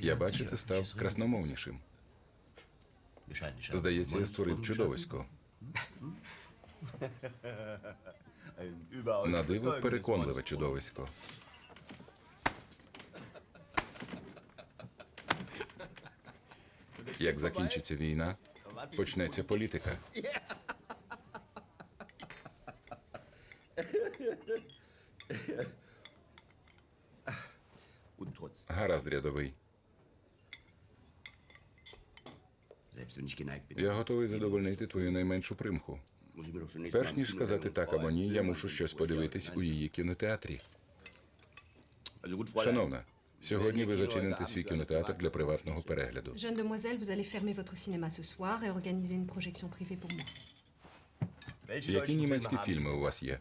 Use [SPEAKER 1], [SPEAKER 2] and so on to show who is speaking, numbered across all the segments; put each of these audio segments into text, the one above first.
[SPEAKER 1] Я бачу, ти став красномовнішим. Здається, я створив чудовисько. На диво переконливе чудовисько. Як закінчиться війна, почнеться політика. Гаразд, рядовий. Я готовий задовольнити твою найменшу примху. Перш ніж сказати так або ні, я мушу щось подивитись у її кінотеатрі. Шановна, сьогодні ви зачините свій кінотеатр для приватного перегляду.
[SPEAKER 2] Jeune demoiselle, vous allez fermer votre cinéma ce soir et organiser une projection privée pour moi.
[SPEAKER 1] Які німецькі фільми у вас є?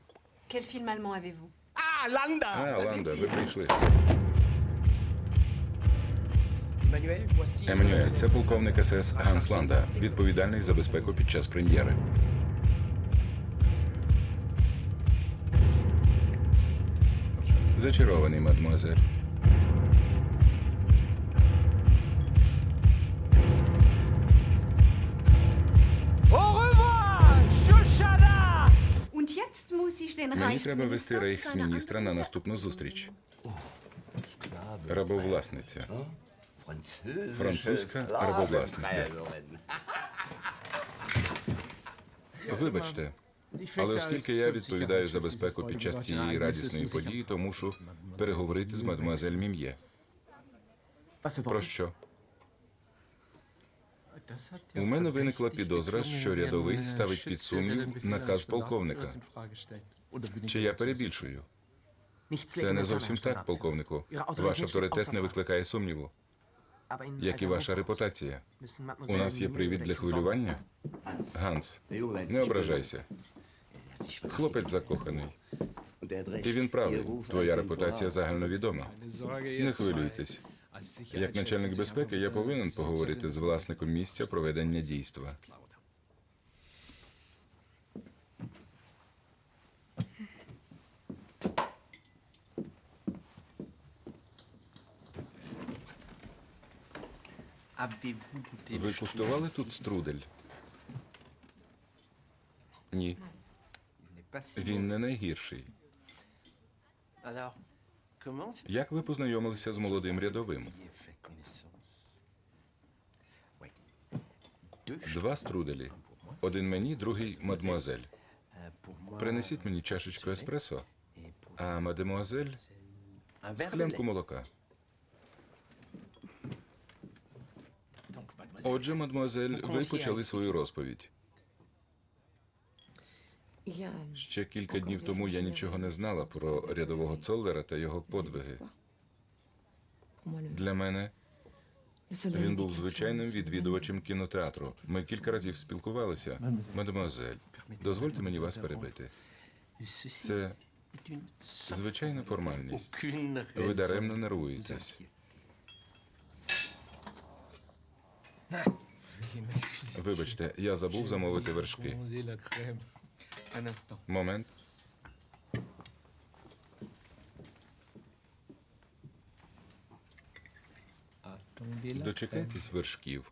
[SPEAKER 2] Quel film allemand avez-vous
[SPEAKER 3] Ah, Landa
[SPEAKER 1] А, Ланда, ви прийшли. Еммануель, це полковник СС Ганс Ланда, відповідальний за безпеку під час прем'єри. Зачарований,
[SPEAKER 2] den
[SPEAKER 1] Мені треба вести рейхсміністра на наступну зустріч. Рабовласниця. Французька рабовласниця. Вибачте, але оскільки я відповідаю за безпеку під час цієї радісної події, то мушу переговорити з мадемуазель Мім'є. Про що? У мене виникла підозра, що рядовий ставить під сумнів наказ полковника. Чи я перебільшую? Це не зовсім так, полковнику. Ваш авторитет не викликає сумніву, як і ваша репутація. У нас є привід для хвилювання? Ганс, не ображайся. Хлопець закоханий. І він правий. Твоя репутація загальновідома. Не хвилюйтесь. Як начальник безпеки, я повинен поговорити з власником місця проведення дійства. Ви куштували тут струдель? Ні, він не найгірший. Як ви познайомилися з молодим рядовим? Два струделі. Один мені, другий мадмуазель. Принесіть мені чашечку еспресо, а мадемуазель склянку молока. Отже, мадмуазель, ви почали свою розповідь. Ще кілька днів тому я нічого не знала про рядового Цоллера та його подвиги. Для мене він був звичайним відвідувачем кінотеатру. Ми кілька разів спілкувалися. Мадемуазель, дозвольте мені вас перебити. Це звичайна формальність. Ви даремно нервуєтесь. Вибачте, я забув замовити вершки. Момент. Дочекайтесь вершків.